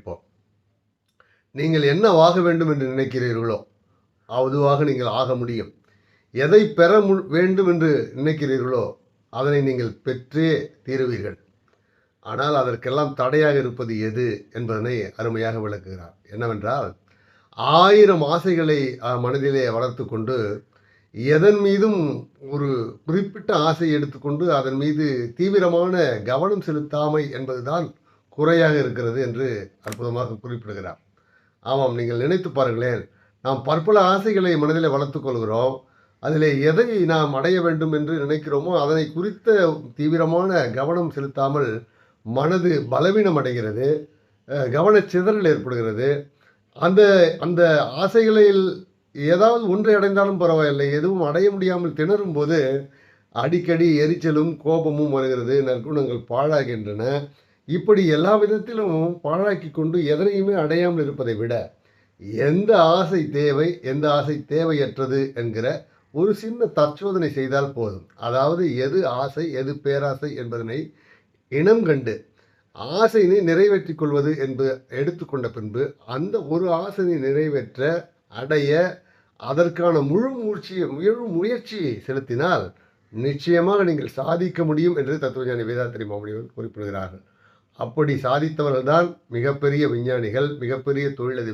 இப்போ நீங்கள் என்ன ஆக வேண்டும் என்று நினைக்கிறீர்களோ அதுவாக நீங்கள் ஆக முடியும். எதை பெற மு வேண்டும் என்று நினைக்கிறீர்களோ அதனை நீங்கள் பெற்றே தீருவீர்கள். ஆனால் அதற்கெல்லாம் தடையாக இருப்பது எது என்பதனை அருமையாக விளக்குகிறார். என்னவென்றால் ஆயிரம் ஆசைகளை மனதிலே வளர்த்து கொண்டு எதன் மீதும் ஒரு குறிப்பிட்ட ஆசை எடுத்துக்கொண்டு அதன் மீது தீவிரமான கவனம் செலுத்தாமை என்பதுதான் குறையாக இருக்கிறது என்று அற்புதமாக குறிப்பிடுகிறார். ஆமாம் நீங்கள் நினைத்து பாருங்களேன். நாம் பற்பல ஆசைகளை மனதில் வளர்த்துக் கொள்கிறோம். அதில் எதை நாம் அடைய வேண்டும் என்று நினைக்கிறோமோ அதனை குறித்த தீவிரமான கவனம் செலுத்தாமல் மனது பலவீனம் அடைகிறது. கவனச்சிதறல் ஏற்படுகிறது. அந்த அந்த ஆசைகளில் ஏதாவது ஒன்றை அடைந்தாலும் பரவாயில்லை. எதுவும் அடைய முடியாமல் திணறும் போது அடிக்கடி எரிச்சலும் கோபமும் வருகிறது. நற்குணங்கள் பாழாகின்றன. இப்படி எல்லா விதத்திலும் பாழாக்கி கொண்டு எதனையுமே அடையாமல் இருப்பதை விட எந்த ஆசை தேவை எந்த ஆசை தேவையற்றது என்கிற ஒரு சின்ன தற்சோதனை செய்தால் போதும். அதாவது எது ஆசை எது பேராசை என்பதனை இனம் கண்டு ஆசையினை நிறைவேற்றிக் கொள்வது என்று எடுத்துக்கொண்ட பின்பு அந்த ஒரு ஆசையை நிறைவேற்ற அடைய அதற்கான முழு முயற்சியை முழு முயற்சியை செலுத்தினால் நிச்சயமாக நீங்கள் சாதிக்க முடியும் என்று தத்துவஞானி வேதாத்திரி மாமணிகள் குறிப்பிடுகிறார்கள். அப்படி சாதித்தவர்கள்தான் மிகப்பெரிய விஞ்ஞானிகள் மிகப்பெரிய தொழிலதிபர்